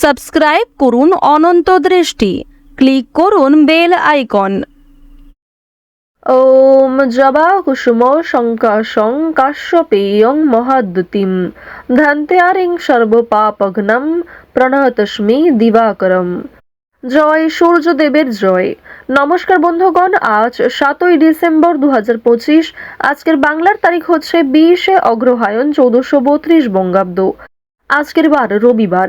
Subscribe করুন অনন্ত দৃষ্টি। Click করুন বেল আইকন। ওম জবা কুসুম শঙ্কাশং কাশ্যপেয়ং মহাদ্যুতিম। ধ্যান্তেয়ারিং সর্বপাপঘ্নম প্রণতস্মি দিবাকরম। জয় সূর্যদেবের জয়। নমস্কার বন্ধুগণ, আজ সাতই ডিসেম্বর দু হাজার পঁচিশ। আজকের বাংলার তারিখ হচ্ছে বিশে অগ্রহায়ণ চৌদ্দশো বত্রিশ বঙ্গাব্দ। আজকের বার রবিবার।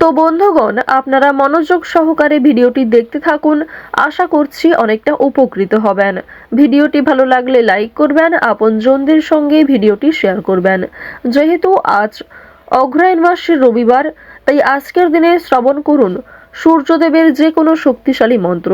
তো বন্ধুগণ, আপনারা মনোযোগ সহকারে ভিডিওটি দেখতে থাকুন। আশা করছি অনেকটা উপকৃত হবেন। ভিডিওটি ভালো লাগলে লাইক করবেন, আপনজনদের সঙ্গে ভিডিওটি শেয়ার করবেন। যেহেতু আজ অগ্রায়ণ মাসের রবিবার, তাই আজকের দিনে শ্রবণ করুন। সূর্যদেবের যে কোনো শক্তিশালী মন্ত্র।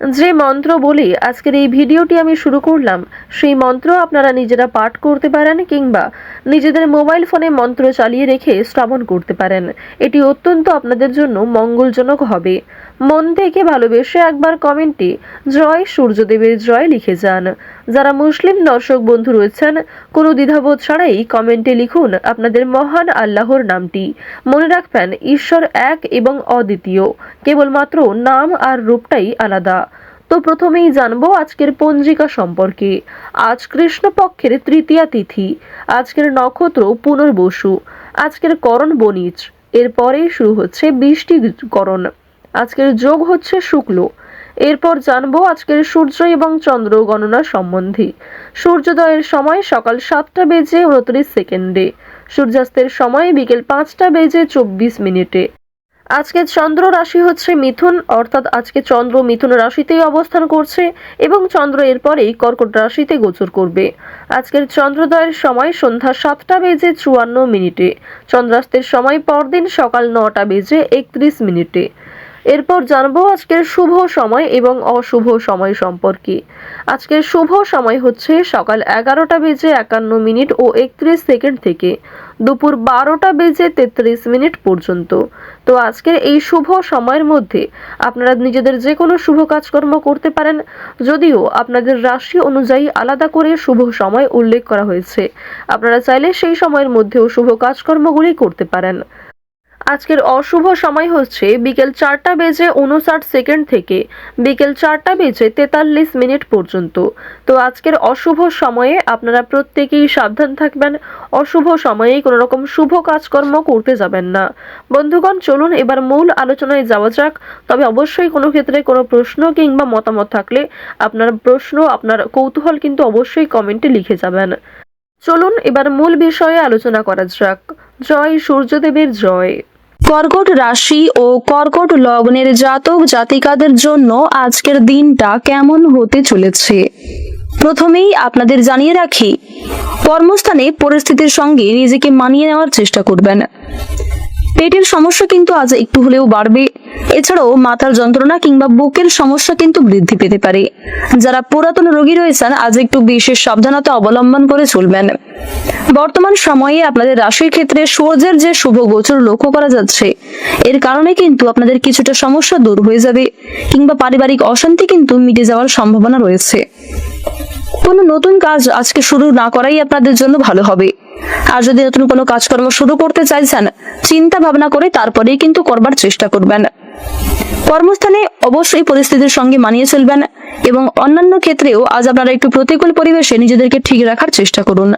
যে মন্ত্র বলি, আজকের এই ভিডিওটি আমি শুরু করলাম। সেই মন্ত্র আপনারা নিজেরা পাঠ করতে পারেন কিংবা নিজেদের মোবাইল ফোনে মন্ত্র চালিয়ে রেখে শ্রবণ করতে পারেন। এটি অত্যন্ত আপনাদের জন্য মঙ্গলজনক হবে। মন থেকে ভালোবেসে একবার কমেন্টে জয় সূর্যদেবের জয় লিখে যান। যারা মুসলিম দর্শক বন্ধু রয়েছেন, কোনো দ্বিধাবোধ ছাড়াই কমেন্টে লিখুন আপনাদের মহান আল্লাহর নামটি। মনে রাখবেন, ঈশ্বর এক এবং অদ্বিতীয়। কেবলমাত্র নাম আর রূপটাই আলাদা। তো প্রথমেই জানব আজকের পঞ্জিকা সম্পর্কে। আজ কৃষ্ণপক্ষের তৃতীয়া তিথি। আজকের নক্ষত্র পুনর্বসু। আজকের করণ বনিজ এরপরেই শুরু হচ্ছে বৃষ্টিকরণ আজকের যোগ হচ্ছে শুক্ল। এরপর জানব আজকের সূর্য এবং চন্দ্র গণনা সম্বন্ধে। সূর্যোদয়ের সময় সকাল সাতটা বেজে উনত্রিশ সেকেন্ডে। সূর্যাস্তের সময় বিকেল পাঁচটা বেজে চব্বিশ মিনিটে। আজকে চন্দ্র রাশি হচ্ছে মিথুন, অর্থাৎ আজকে চন্দ্র মিথুন রাশিতেই অবস্থান করছে এবং চন্দ্র এরপরেই কর্কট রাশিতে গোচর করবে। আজকের চন্দ্রোদয়ের সময় সন্ধ্যা সাতটা বেজে চুয়ান্ন মিনিটে। চন্দ্রাস্তের সময় পরদিন সকাল নটা বেজে একত্রিশ মিনিটে। এরপর জানব আজকের শুভ সময় এবং অশুভ সময় সম্পর্কে। আজকের শুভ সময় হচ্ছে সকাল এগারোটা বেজে একান্ন মিনিট ও একত্রিশ সেকেন্ড থেকে দুপুর বারোটা বেজে তেত্রিশ মিনিট পর্যন্ত। তো আজকের এই শুভ সময়ের মধ্যে আপনারা নিজেদের যে কোনো শুভ কাজকর্ম করতে পারেন। যদিও আপনাদের রাশি অনুযায়ী আলাদা করে শুভ সময় উল্লেখ করা হয়েছে। আপনারা চাইলে সেই সময়ের মধ্যেও শুভ কাজকর্মগুলি করতে পারেন। আজকের অশুভ সময় হচ্ছে বিকেল চারটা বেজে উনষাট সেকেন্ড থেকে বিকেল চারটা বেজে তেতাল্লিশ মিনিট পর্যন্ত। তো আজকের অশুভ সময়ে আপনারা প্রত্যেকেই সাবধান থাকবেন। অশুভ সময়ে কোনো রকম শুভ কাজকর্ম করতে যাবেন না। বন্ধুগণ, চলুন এবার মূল আলোচনায় যাওয়া যাক। তবে অবশ্যই কোনো ক্ষেত্রে কোনো প্রশ্ন কিংবা মতামত থাকলে আপনার প্রশ্ন, আপনার কৌতূহল কিন্তু অবশ্যই কমেন্টে লিখে যাবেন। চলুন এবার মূল বিষয়ে আলোচনা করা যাক। জয় সূর্যদেবের জয়। কর্কট রাশি ও কর্কট লগ্নের জাতক জাতিকাদের জন্য আজকের দিনটা কেমন হতে চলেছে? প্রথমেই আপনাদের জানিয়ে রাখি, কর্মস্থানে পরিস্থিতির সঙ্গে নিজেকে মানিয়ে নেওয়ার চেষ্টা করবেন। পেটের সমস্যা কিন্তু আজ একটু হলেও বাড়বে। এছাড়াও মাথার যন্ত্রণা কিংবা বুকের সমস্যা কিন্তু বৃদ্ধি পেতে পারে। যারা পুরাতন রোগী রয়েছেন, আজ একটু বিশেষ সাবধানতা অবলম্বন করে চলবেন। বর্তমান সময়ে আপনাদের রাশির ক্ষেত্রে সূর্যের যে শুভ গোচর লক্ষ্য করা যাচ্ছে, এর কারণে কিন্তু আপনাদের কিছুটা সমস্যা দূর হয়ে যাবে কিংবা পারিবারিক অশান্তি কিন্তু মিটে যাওয়ার সম্ভাবনা রয়েছে। কোনো নতুন কাজ আজকে শুরু না করাই আপনাদের জন্য ভালো হবে। আর যদি নতুন কোনো কাজকর্ম শুরু করতে চাইছেন, চিন্তা ভাবনা করে তারপরেই কিন্তু করবার চেষ্টা করবেন। কর্মস্থানে অবশ্যই পরিস্থিতির সঙ্গে মানিয়ে চলবেন এবং অন্যান্য ক্ষেত্রেও আজ আপনারা একটু প্রতিকূল পরিবেশে নিজেদেরকে ঠিক রাখার চেষ্টা করুন।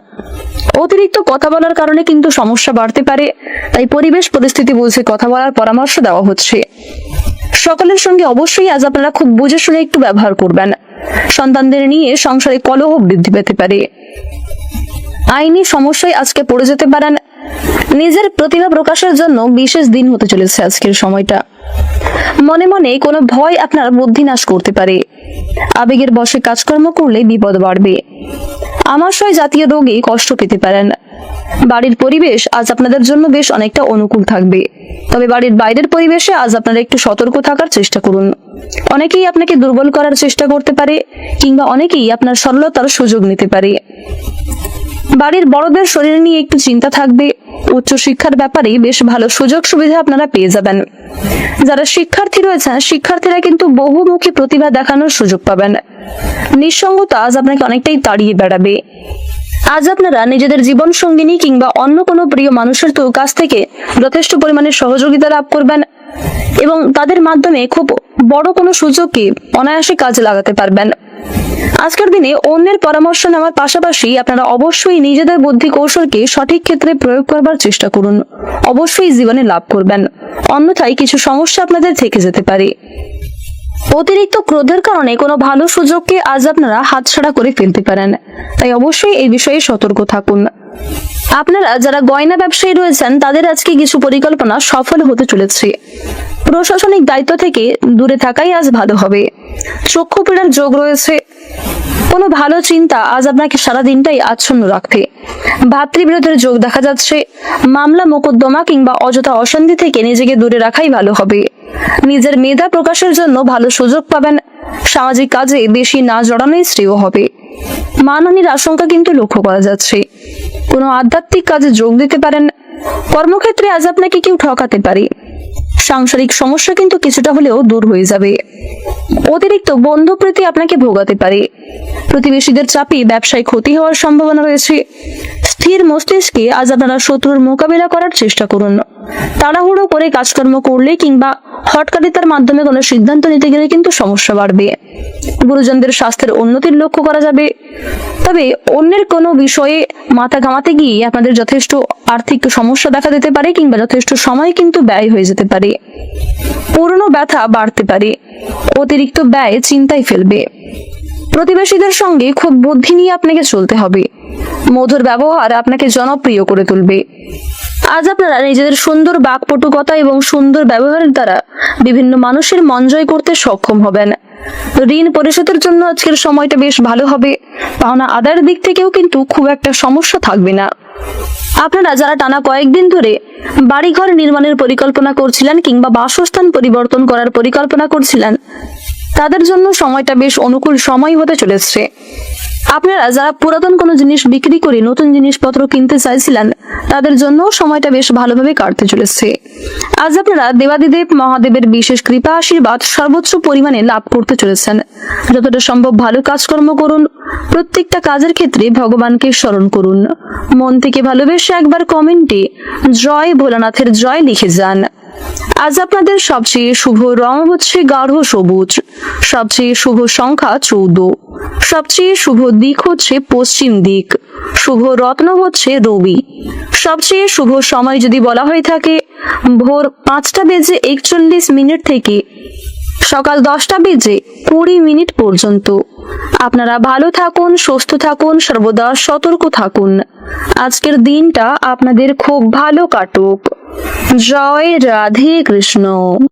অতিরিক্ত কথা বলার কারণে কিন্তু সমস্যা বাড়তে পারে, তাই পরিবেশ পরিস্থিতি বুঝে কথা বলার পরামর্শ দেওয়া হচ্ছে। সকলের সঙ্গে অবশ্যই আজ আপনারা খুব বুঝে শুনে একটু ব্যবহার করবেন। সন্তানদের নিয়ে সংসারে কলহ বৃদ্ধি পেতে পারে। আইনি সমস্যায় আজকে পড়ে যেতে পারেন। নিজের প্রতিভা প্রকাশের জন্য বিশেষ দিন হতে চলেছে আজকের সময়টা। মনে মনে কোনো ভয় আপনার বুদ্ধি নাশ করতে পারে। আবেগের বশে কাজকর্ম করলে বিপদ বাড়বে। আমাশয় জাতীয় রোগে কষ্ট পেতে পারেন। বাড়ির পরিবেশ আজ আপনাদের জন্য বেশ অনেকটা অনুকূল থাকবে। তবে বাড়ির বাইরের পরিবেশে আজ আপনারা একটু সতর্ক থাকার চেষ্টা করুন। অনেকেই আপনাকে দুর্বল করার চেষ্টা করতে পারে, কিংবা অনেকেই আপনার সরলতার সুযোগ নিতে পারে। বাড়ির বড়দের শরীর নিয়ে একটু চিন্তা থাকবে। উচ্চ শিক্ষার ব্যাপারে বেশ ভালো সুযোগ সুবিধা আপনারা পেয়ে যাবেন। যারা শিক্ষার্থী রয়েছেন, শিক্ষার্থীরা কিন্তু বহুমুখী প্রতিভা দেখানোর সুযোগ পাবেন। নিঃসঙ্গতা আজ আপনাকে অনেকটাই তাড়িয়ে বেড়াবে। আজ আপনারা নিজেদের জীবন সঙ্গিনী কিংবা অন্য কোনো প্রিয় মানুষের তো কাছ থেকে যথেষ্ট পরিমাণে সহযোগিতা লাভ করবেন এবং তাদের মাধ্যমে খুব বড় কোনো সুযোগকে অনায়াসে কাজে লাগাতে পারবেন। আজকের দিনে অন্যের পরামর্শ নেওয়ার পাশাপাশি আপনারা অবশ্যই নিজেদের বুদ্ধি কৌশলকে সঠিক ক্ষেত্রে প্রয়োগ করবার চেষ্টা করুন। অবশ্যই জীবনে লাভ করবেন। অন্যথায় কিছু সমস্যা আপনাদের থেকে যেতে পারে। অতিরিক্ত ক্রোধের কারণে কোনো ভালো সুযোগকে আজ আপনারা হাতছাড়া করে ফেলতে পারেন। তাই অবশ্যই এই বিষয়ে সতর্ক থাকুন। আপনারা যারা গয়না ব্যবসায়ী রয়েছেন, তাদের আজকে কিছু পরিকল্পনা সফল হতে চলেছে। প্রশাসনিক দায়িত্ব থেকে দূরে থাকাই আজ ভালো হবে। চক্ষু পীড়ার যোগ রয়েছে। কোনো ভালো চিন্তা আজ আপনাকে সারা দিনটাই আচ্ছন্ন রাখবে। ভাতৃবিরোধের যোগ দেখা যাচ্ছে। মামলা, মোকদ্দমা কিংবা অযথা অশান্তি থেকে নিজেকে দূরে রাখাই ভালো হবে। নিজের মেধা প্রকাশের জন্য ভালো সুযোগ পাবেন। সামাজিক কাজে বেশি না জড়ানোই শ্রেয় হবে। মানহানির আশঙ্কা কিন্তু লক্ষ্য করা যাচ্ছে। কোনো আধ্যাত্মিক কাজে যোগ দিতে পারেন কর্মক্ষেত্রে আজ আপনাকে কেউ ঠকাতে পারে। সাংসারিক সমস্যা কিন্তু কিছুটা হলেও দূর হয়ে যাবে। অতিরিক্ত বন্ধু প্রীতি আপনাকে ভোগাতে পারে। প্রতিবেশীদের চাপে ব্যবসায় ক্ষতি হওয়ার সম্ভাবনা রয়েছে। স্থির মস্তিষ্কে আজ আপনারা শত্রুর মোকাবিলা করার চেষ্টা করুন। তাড়াহুড়ো করে কাজকর্ম করলে কিংবা হটকারিতার মাধ্যমে কোনো সিদ্ধান্ত নিতে গেলে কিন্তু সমস্যা বাড়বে। গুরুজনদের স্বাস্থ্যের উন্নতির লক্ষ্য করা যাবে। তবে অন্যের কোনো বিষয়ে মাথা ঘামাতে গিয়ে আপনাদের যথেষ্ট আর্থিক সমস্যা দেখা দিতে পারে কিংবা যথেষ্ট সময় কিন্তু ব্যয় হয়ে যেতে পারে। পুরনো ব্যথা বাড়তে পারে। অতিরিক্ত ব্যয় চিন্তায় ফেলবে। প্রতিবেশীদের সঙ্গে খুব বুদ্ধি নিয়ে আপনাকে চলতে হবে। মধুর ব্যবহার আপনাকে জনপ্রিয় করে তুলবে। আজ আপনারা নিজেদের সুন্দর বাকপটুকতা এবং সুন্দর ব্যবহারের দ্বারা বিভিন্ন মানুষের মন জয় করতে সক্ষম হবেন। ঋণ পরিশোধের জন্য আজকের সময়টা বেশ ভালো হবে। পাওনা আদায়ের দিক থেকেও কিন্তু খুব একটা সমস্যা থাকবে না। আপনারা যারা টানা কয়েকদিন ধরে বাড়িঘর নির্মাণের পরিকল্পনা করছিলেন কিংবা বাসস্থান পরিবর্তন করার পরিকল্পনা করছিলেন তাদের জন্য সময়টা বেশ অনুকূল সময় হতে চলেছে। আপনারা যারা পুরাতন কোনো জিনিস বিক্রি করে নতুন জিনিসপত্র কিনতে চাইছিলেন, তাদের জন্য সময়টা বেশ ভালোভাবে কাটতে চলেছে। আজ আপনারা দেবাদিদেব মহাদেবের বিশেষ কৃপা, আশীর্বাদ সর্বোচ্চ পরিমাণে লাভ করতে চলেছেন। যতটা সম্ভব ভালো কাজকর্ম করুন। প্রত্যেকটা কাজের ক্ষেত্রে ভগবানকে স্মরণ করুন। মন থেকে ভালোবেসে একবার কমেন্টে জয় ভোলানাথের জয় লিখে যান। আজ আপনাদের সবচেয়ে শুভ রং হচ্ছে গাঢ় সবুজ। সবচেয়ে শুভ সংখ্যা চৌদ্দ। সবচেয়ে শুভ দিক হচ্ছে পশ্চিম দিক। শুভ রত্ন হচ্ছে রবি। সবচেয়ে শুভ সময় যদি বলা হয়ে থাকে, ভোর পাঁচটা বেজে একচল্লিশ মিনিট থেকে সকাল দশটা বেজে কুড়ি মিনিট পর্যন্ত। আপনারা ভালো থাকুন, সুস্থ থাকুন, সর্বদা সতর্ক থাকুন। আজকের দিনটা আপনাদের খুব ভালো কাটুক। জয় রাধে কৃষ্ণ।